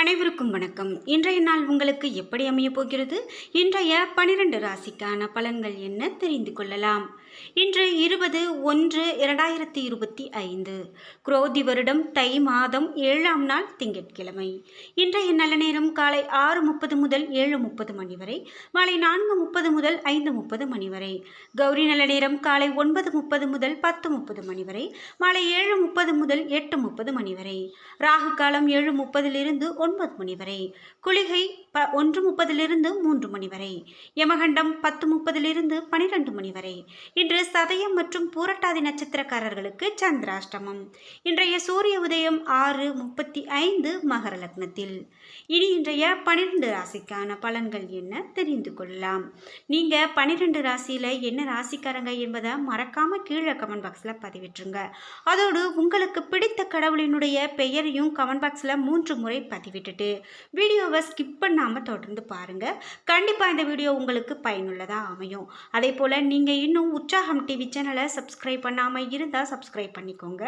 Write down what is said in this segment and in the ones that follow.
அனைவருக்கும் வணக்கம். இன்றைய நாள் உங்களுக்கு எப்படி அமையப் போகிறது? இன்றைய பனிரெண்டு ராசிக்கான பலன்கள் என்ன தெரிந்து கொள்ளலாம்? இன்று இருபது ஒன்று இரண்டாயிரத்தி இருபத்தி ஐந்து. குரோதி வருடம் தை மாதம் ஏழாம் நாள் திங்கட்கிழமை. இன்றைய நல்ல நேரம் காலை ஆறு முப்பது முதல் ஏழு முப்பது மணி வரை மாலை நான்கு முப்பது முதல் ஐந்து முப்பது மணி வரை. கௌரி நல்ல நேரம் காலை ஒன்பது முப்பது முதல் பத்து முப்பது மணி வரை மாலை ஏழு முப்பது முதல் எட்டு முப்பது மணி வரை. ராகு காலம் ஏழு முப்பதிலிருந்து ஒன்பது மணி வரை குளிகை ப ஒன்று முப்பதிலிருந்து மூன்று மணி வரை. யமகண்டம் பத்து முப்பதிலிருந்து பனிரெண்டு மணி வரை. இன்று சதயம் மற்றும் பூரட்டாதி நட்சத்திரக்காரர்களுக்கு சந்திராஷ்டமம். இன்றைய சூரிய உதயம் ஆறு முப்பத்தி ஐந்து மகர லக்னத்தில். இனி இன்றைய பனிரெண்டு ராசிக்கான பலன்கள் என்ன தெரிந்து கொள்ளலாம். நீங்கள் பனிரெண்டு ராசியில் என்ன ராசிக்காரங்க என்பதை மறக்காமல் கீழே கமெண்ட் பாக்ஸில் பதிவிட்டுருங்க. அதோடு உங்களுக்கு பிடித்த கடவுளினுடைய பெயரையும் கமெண்ட் பாக்ஸில் மூன்று முறை பதிவிட்டுட்டு வீடியோவை ஸ்கிப் நாம் தொடர்ந்து பாருங்கள் கண்டிப்பாக இந்த வீடியோ உங்களுக்கு பயனுள்ளதாக அமையும். அதே போல் நீங்கள் இன்னும் உற்சாகம் டிவி சேனலை சப்ஸ்கிரைப் பண்ணாமல் இருந்தால் சப்ஸ்கிரைப் பண்ணிக்கோங்க.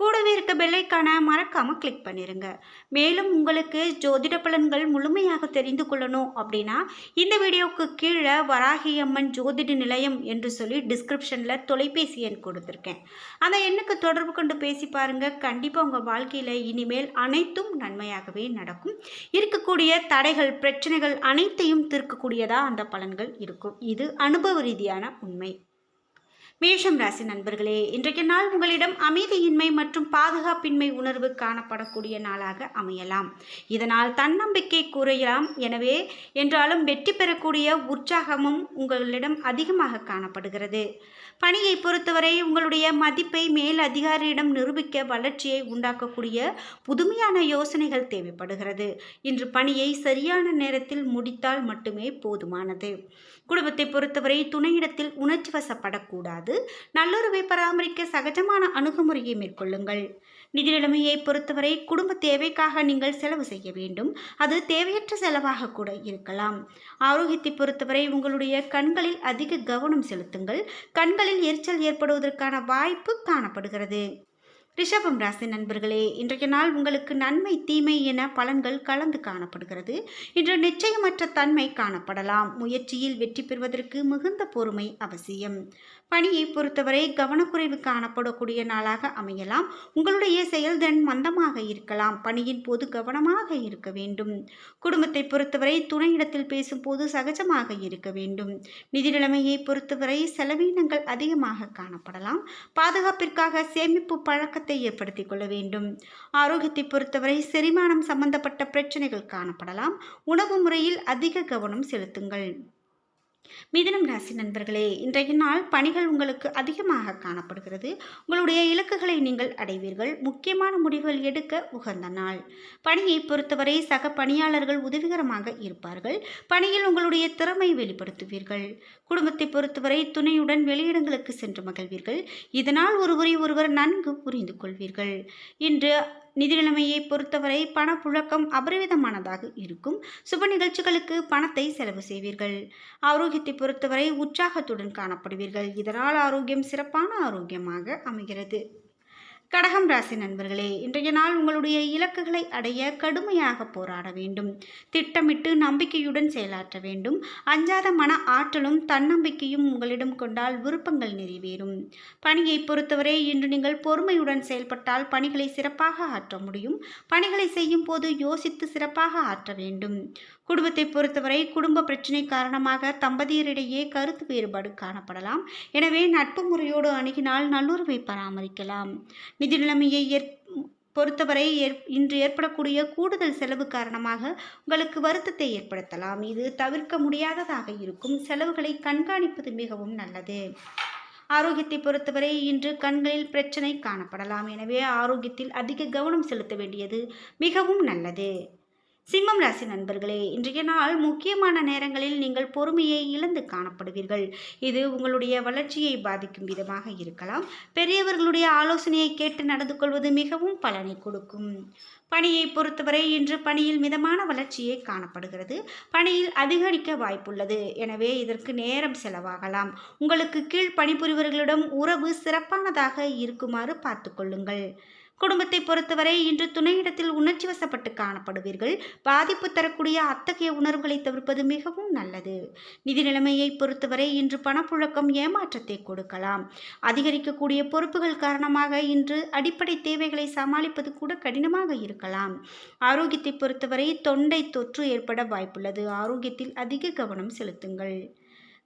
கூடவே இருக்க பெல்லைக்கான மறக்காமல் கிளிக் பண்ணிடுங்க மேலும் உங்களுக்கு ஜோதிட பலன்கள் முழுமையாக தெரிந்து கொள்ளணும் அப்படின்னா இந்த வீடியோவுக்கு கீழே வராகி அம்மன் ஜோதிட நிலையம் என்று சொல்லி டிஸ்கிரிப்ஷனில் தொலைபேசி எண் கொடுத்துருக்கேன். அந்த எண்ணுக்கு தொடர்பு கொண்டு பேசி பாருங்கள் கண்டிப்பாக உங்கள் வாழ்க்கையில் இனிமேல் அனைத்தும் நன்மையாகவே நடக்கும். இருக்கக்கூடிய தடைகள் பிரச்சனைகள் அனைத்தையும் தீர்க்கக்கூடியதாக அந்த பலன்கள் இருக்கும். இது அனுபவ ரீதியான உண்மை. மேஷம் ராசி நண்பர்களே இன்றைய நாள் உங்களிடம் அமைதியின்மை மற்றும் பாதுகாப்பின்மை உணர்வு காணப்படக்கூடிய நாளாக அமையலாம். இதனால் தன்னம்பிக்கை குறையலாம். எனவே என்றாலும் வெற்றி பெறக்கூடிய உற்சாகமும் உங்களிடம் அதிகமாக காணப்படுகிறது. பணியை பொறுத்தவரை உங்களுடைய மதிப்பை மேல் அதிகாரியிடம் நிரூபிக்க வளர்ச்சியை உண்டாக்கக்கூடிய புதுமையான யோசனைகள் தேவைப்படுகிறது. இன்று பணியை சரியான நேரத்தில் முடித்தால் மட்டுமே போதுமானது. குடும்பத்தை பொறுத்தவரை துணையிடத்தில் உணர்ச்சி வசப்படக்கூடாது. நல்லுறவை பராமரிக்க சகஜமான அணுகுமுறையை மேற்கொள்ளுங்கள். நிதி நிலைமையை பொறுத்தவரை குடும்ப தேவைக்காக நீங்கள் செலவு செய்ய வேண்டும். அது தேவையற்ற செலவாக கூட இருக்கலாம். ஆரோக்கியத்தை பொறுத்தவரை உங்களுடைய கண்களில் அதிக கவனம் செலுத்துங்கள். கண்களில் எரிச்சல் ஏற்படுவதற்கான வாய்ப்பு காணப்படுகிறது. ரிஷபம் ராசி நண்பர்களே இன்றைய நாள் உங்களுக்கு நன்மை தீமை என பலன்கள் கலந்து காணப்படுகிறது. இன்று நிச்சயமற்ற தன்மை காணப்படலாம். முயற்சியில் வெற்றி பெறுவதற்கு மிகுந்த பொறுமை அவசியம். பணியை பொறுத்தவரை கவனக்குறைவு காணப்படக்கூடிய நாளாக அமையலாம். உங்களுடைய செயல்திறன் மந்தமாக இருக்கலாம். பணியின் போது கவனமாக இருக்க வேண்டும். குடும்பத்தை பொறுத்தவரை துணையிடத்தில் பேசும்போது சகஜமாக இருக்க வேண்டும். நிதி நிலைமையை பொறுத்தவரை செலவீனங்கள் அதிகமாக காணப்படலாம். பாதுகாப்பிற்காக சேமிப்பு பழக்கத்தை ஏற்படுத்திக் கொள்ள வேண்டும். ஆரோக்கியத்தை பொறுத்தவரை செரிமானம் சம்பந்தப்பட்ட பிரச்சனைகள் காணப்படலாம். உணவு முறையில் அதிக கவனம் செலுத்துங்கள். மிதனம் ராசி நண்பர்களே இன்றைய நாள் பணிகள் உங்களுக்கு அதிகமாக காணப்படுகிறது. உங்களுடைய இலக்குகளை நீங்கள் அடைவீர்கள். முக்கியமான முடிவுகள் எடுக்க உகந்த நாள். பணியை பொறுத்தவரை சக பணியாளர்கள் உதவிகரமாக இருப்பார்கள். பணியில் உங்களுடைய திறமை வெளிப்படுத்துவீர்கள். குடும்பத்தை பொறுத்தவரை துணையுடன் வெளியிடங்களுக்கு சென்று மகிழ்வீர்கள். இதனால் ஒருவரை ஒருவர் நன்கு புரிந்து கொள்வீர்கள். இன்று நிதி நிலைமையை பொறுத்தவரை பணப்புழக்கம் அபரிவிதமானதாக இருக்கும். சுப நிகழ்ச்சிகளுக்கு பணத்தை செலவு செய்வீர்கள். ஆரோக்கியத்தை பொறுத்தவரை உற்சாகத்துடன் காணப்படுவீர்கள். இதனால் ஆரோக்கியம் சிறப்பான ஆரோக்கியமாக அமைகிறது. கடகம் ராசி நண்பர்களே இன்றைய நாள் உங்களுடைய இலக்குகளை அடைய கடுமையாக போராட வேண்டும். திட்டமிட்டு நம்பிக்கையுடன் செயலாற்ற வேண்டும். அஞ்சாத மன ஆற்றலும் தன்னம்பிக்கையும் உங்களிடம் கொண்டால் விருப்பங்கள் நிறைவேறும். பணியை பொறுத்தவரை இன்று நீங்கள் பொறுமையுடன் செயல்பட்டால் பணிகளை சிறப்பாக ஆற்ற முடியும். பணிகளை செய்யும் போது யோசித்து சிறப்பாக ஆற்ற வேண்டும். குடும்பத்தை பொறுத்தவரை குடும்ப பிரச்சனை காரணமாக தம்பதியரிடையே கருத்து வேறுபாடு காணப்படலாம். எனவே நட்பு முறையோடு அணுகினால் நல்லுறவை பராமரிக்கலாம். நிதி நிலைமையை ஏற் பொறுத்தவரை ஏற் இன்று ஏற்படக்கூடிய கூடுதல் செலவு காரணமாக உங்களுக்கு வருத்தத்தை ஏற்படுத்தலாம். இது தவிர்க்க முடியாததாக இருக்கும். செலவுகளை கண்காணிப்பது மிகவும் நல்லது. ஆரோக்கியத்தை பொறுத்தவரை இன்று கண்களில் பிரச்சனை காணப்படலாம். எனவே ஆரோக்கியத்தில் அதிக கவனம் செலுத்த வேண்டியது மிகவும் நல்லது. சிம்மம் ராசி நண்பர்களே இன்றைய நாள் முக்கியமான நேரங்களில் நீங்கள் பொறுமையை இழந்து காணப்படுவீர்கள். இது உங்களுடைய வளர்ச்சியை பாதிக்கும் விதமாக இருக்கலாம். பெரியவர்களுடைய ஆலோசனையை கேட்டு நடந்து கொள்வது மிகவும் பலனை கொடுக்கும். பணியை பொறுத்தவரை இன்று பணியில் மிதமான வளர்ச்சியே காணப்படுகிறது. பணியில் அதிகரிக்க வாய்ப்புள்ளது. எனவே இதற்கு நேரம் செலவாகலாம். உங்களுக்கு கீழ் பணிபுரிவர்களிடம் உறவு சிறப்பானதாக இருக்குமாறு பார்த்து கொள்ளுங்கள். குடும்பத்தை பொறுத்தவரை இன்று துணையிடத்தில் உணர்ச்சி வசப்பட்டு காணப்படுவீர்கள். பாதிப்பு தரக்கூடிய அத்தகைய உணர்வுகளை தவிர்ப்பது மிகவும் நல்லது. நிதி நிலைமையை பொறுத்தவரை இன்று பணப்புழக்கம் ஏமாற்றத்தை கொடுக்கலாம். அதிகரிக்கக்கூடிய பொறுப்புகள் காரணமாக இன்று அடிப்படை தேவைகளை சமாளிப்பது கூட கடினமாக இருக்கலாம். ஆரோக்கியத்தை பொறுத்தவரை தொண்டை தொற்று ஏற்பட வாய்ப்புள்ளது. ஆரோக்கியத்தில் அதிக கவனம் செலுத்துங்கள்.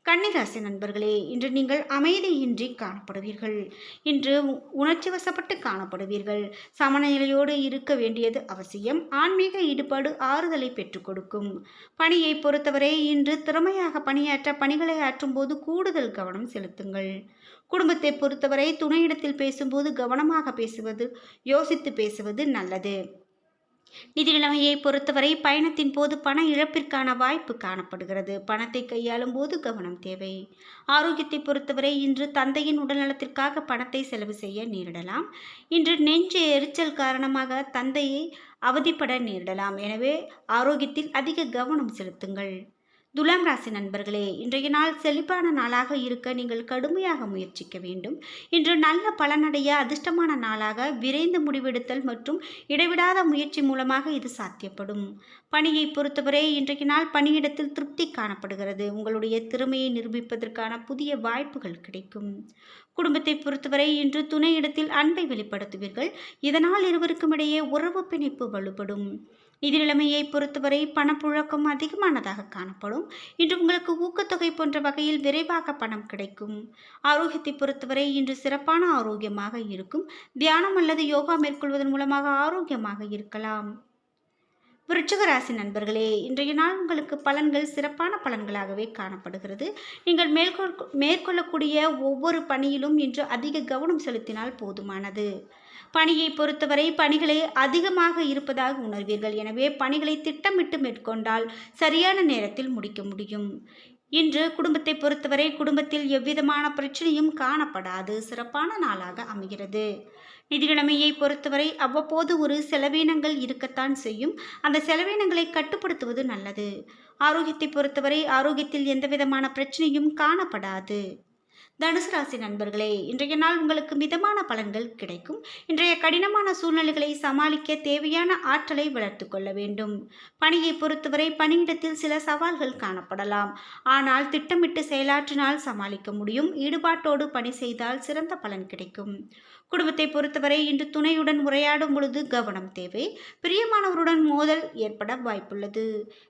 கன்னிராசி நண்பர்களே இன்று நீங்கள் அமைதியின்றி காணப்படுவீர்கள். இன்று உணர்ச்சி வசப்பட்டு காணப்படுவீர்கள். சமநிலையோடு இருக்க வேண்டியது அவசியம். ஆன்மீக ஈடுபாடு ஆறுதலை பெற்றுக் கொடுக்கும். பணியை பொறுத்தவரை இன்று திறமையாக பணியாற்ற பணிகளை ஆற்றும்போது கூடுதல் கவனம் செலுத்துங்கள். குடும்பத்தை பொறுத்தவரை துணையிடத்தில் பேசும்போது கவனமாக பேசுவது யோசித்து பேசுவது நல்லது. நிதி நிலைமையை பொறுத்தவரை பயணத்தின் போது பண இழப்பிற்கான வாய்ப்பு காணப்படுகிறது. பணத்தை கையாளும் போது கவனம் தேவை. ஆரோக்கியத்தை பொறுத்தவரை இன்று தந்தையின் உடல்நலத்திற்காக பணத்தை செலவு செய்ய நேரிடலாம். இன்று நெஞ்சு எரிச்சல் காரணமாக தந்தையை அவதிப்பட நேரிடலாம். எனவே ஆரோக்கியத்தில் அதிக கவனம் செலுத்துங்கள். துலாம் ராசி நண்பர்களே இன்றைய நாள் செழிப்பான நாளாக இருக்க நீங்கள் கடுமையாக முயற்சிக்க வேண்டும். இன்று நல்ல பலனடைய அதிர்ஷ்டமான நாளாக விரைந்து முடிவெடுத்தல் மற்றும் இடைவிடாத முயற்சி மூலமாக இது சாத்தியப்படும். பணியை பொறுத்தவரை இன்றைய நாள் பணியிடத்தில் திருப்தி காணப்படுகிறது. உங்களுடைய திறமையை நிரூபிப்பதற்கான புதிய வாய்ப்புகள் கிடைக்கும். குடும்பத்தை பொறுத்தவரை இன்று துணையிடத்தில் அன்பை வெளிப்படுத்துவீர்கள். இதனால் இருவருக்கும் இடையே உறவு பிணைப்பு வலுப்படும். நிதி நிலைமையை பொறுத்தவரை பணப்புழக்கம் அதிகமானதாக காணப்படும். இன்று உங்களுக்கு ஊக்கத்தொகை போன்ற வகையில் விரைவாக பணம் கிடைக்கும். ஆரோக்கியத்தை பொறுத்தவரை இன்று சிறப்பான ஆரோக்கியமாக இருக்கும். தியானம் அல்லது யோகா மேற்கொள்வதன் மூலமாக ஆரோக்கியமாக இருக்கலாம். விருச்சகராசி நண்பர்களே இன்றைய நாள் உங்களுக்கு பலன்கள் சிறப்பான பலன்களாகவே காணப்படுகிறது. நீங்கள் மேற்கொள் மேற்கொள்ளக்கூடிய ஒவ்வொரு பணியிலும் இன்று அதிக கவனம் செலுத்தினால் போதுமானது. பணியை பொறுத்தவரை பணிகளை அதிகமாக இருப்பதாக உணர்வீர்கள். எனவே பணிகளை திட்டமிட்டு மேற்கொண்டால் சரியான நேரத்தில் முடிக்க முடியும். இன்று குடும்பத்தை பொறுத்தவரை குடும்பத்தில் எவ்விதமான பிரச்சனையும் காணப்படாது. சிறப்பான நாளாக அமைகிறது. நிதிநிலைமையை பொறுத்தவரை அவ்வப்போது ஒரு செலவீனங்கள் இருக்கத்தான் செய்யும். அந்த செலவீனங்களை கட்டுப்படுத்துவது நல்லது. ஆரோக்கியத்தை பொறுத்தவரை ஆரோக்கியத்தில் எந்தவிதமான பிரச்சனையும் காணப்படாது. தனுசு ராசி நண்பர்களே இன்றைய நாள் உங்களுக்கு மிதமான பலன்கள் கிடைக்கும். இன்றைய கடினமான சூழ்நிலைகளை சமாளிக்க தேவையான ஆற்றலை வளர்த்து கொள்ள வேண்டும். பணியை பொறுத்தவரை பணியிடத்தில் சில சவால்கள் காணப்படலாம். ஆனால் திட்டமிட்டு செயலாற்றினால் சமாளிக்க முடியும். ஈடுபாட்டோடு பணி செய்தால் சிறந்த பலன் கிடைக்கும். குடும்பத்தை பொறுத்தவரை இன்று துணையுடன் உரையாடும் பொழுது கவனம் தேவை. பிரியமானவருடன் மோதல் ஏற்பட வாய்ப்புள்ளது.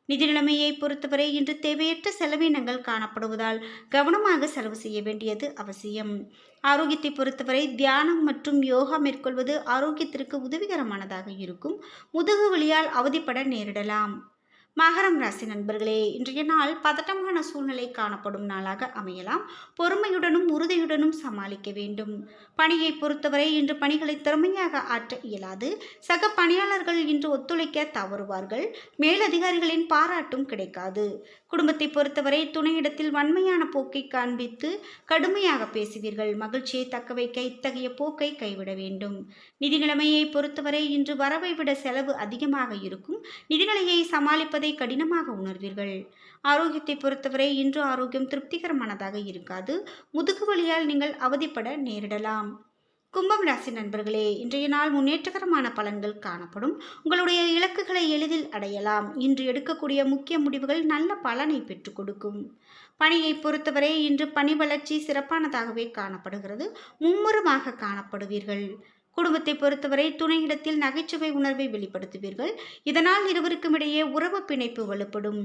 நிதி நிலைமையை பொறுத்தவரை இன்று தேவையற்ற செலவினங்கள் காணப்படுவதால் கவனமாக செலவு செய்ய வேண்டியது அவசியம். ஆரோக்கியத்தை பொறுத்தவரை தியானம் மற்றும் யோகா மேற்கொள்வது ஆரோக்கியத்திற்கு உதவிகரமானதாக இருக்கும். முதுகு வலியால் அவதிப்பட நேரிடலாம். மகரம் ராசி நண்பர்களே இன்றைய நாள் பதட்டமான சூழ்நிலை காணப்படும் நாளாக அமையலாம். பொறுமையுடனும் உறுதியுடனும் சமாளிக்க வேண்டும். பணியை பொறுத்தவரை இன்று பணிகளை திறமையாக ஆற்ற இயலாது. சக பணியாளர்கள் இன்று ஒத்துழைக்க தவறுவார்கள். மேலதிகாரிகளின் பாராட்டும் கிடைக்காது. குடும்பத்தை பொறுத்தவரை துணையிடத்தில் வன்மையான போக்கை காண்பித்து கடுமையாக பேசுவீர்கள். மகிழ்ச்சியை தக்க வைக்க இத்தகைய போக்கை கைவிட வேண்டும். நிதி நிலைமையை பொறுத்தவரை இன்று வரவை விட செலவு அதிகமாக இருக்கும். நிதிநிலையை சமாளிப்ப கடினமாக உணர்வீர்கள். ஆரோக்கியத்தை பொறுத்தவரை இன்று ஆரோக்கியம் திருப்திகரமானதாக இருக்காது. முதுகு வலியால் நீங்கள் அவதிப்பட நேரிடலாம். கும்பம் ராசி நண்பர்களே இன்றைய நாள் முன்னேற்றகரமான பலன்கள் காணப்படும். உங்களுடைய இலக்குகளை எளிதில் அடையலாம். இன்று எடுக்கக்கூடிய முக்கிய முடிவுகள் நல்ல பலனை பெற்றுக் கொடுக்கும். பணியை பொறுத்தவரை இன்று பணி வளர்ச்சி சிறப்பானதாகவே காணப்படுகிறது. மும்முரமாக காணப்படுவீர்கள். குடும்பத்தை பொறுத்தவரை துணையிடத்தில் நகைச்சுவை உணர்வை வெளிப்படுத்துவீர்கள். இதனால் இருவருக்கும் இடையே உறவு பிணைப்பு வலுப்படும்.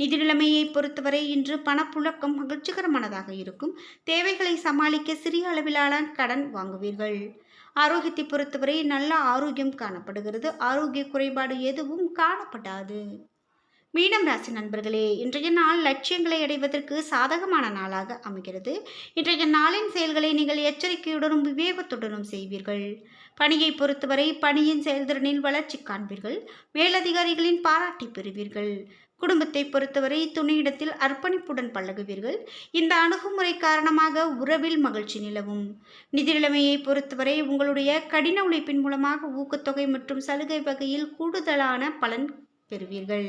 நிதி நிலைமையை பொறுத்தவரை இன்று பணப்புழக்கம் மகிழ்ச்சிகரமானதாக இருக்கும். தேவைகளை சமாளிக்க சிறிய அளவிலான கடன் வாங்குவீர்கள். ஆரோக்கியத்தை பொறுத்தவரை நல்ல ஆரோக்கியம் காணப்படுகிறது. ஆரோக்கிய குறைபாடு எதுவும் காணப்படாது. மீனம் ராசி நண்பர்களே இன்றைய நாள் லட்சியங்களை அடைவதற்கு சாதகமான நாளாக அமைகிறது. இன்றைய நாளின் செயல்களை நீங்கள் எச்சரிக்கையுடனும் விவேகத்துடனும் செய்வீர்கள். பணியை பொறுத்தவரை பணியின் செயல்திறனில் வளர்ச்சி காண்பீர்கள். மேலதிகாரிகளின் பாராட்டி பெறுவீர்கள். குடும்பத்தை பொறுத்தவரை துணையிடத்தில் அர்ப்பணிப்புடன் பழகுவீர்கள். இந்த அணுகுமுறை காரணமாக உறவில் மகிழ்ச்சி நிலவும். நிதி நிலைமையை பொறுத்தவரை உங்களுடைய கடின உழைப்பின் மூலமாக ஊக்கத்தொகை மற்றும் சலுகை வகையில் கூடுதலான பலன் பெறுவீர்கள்.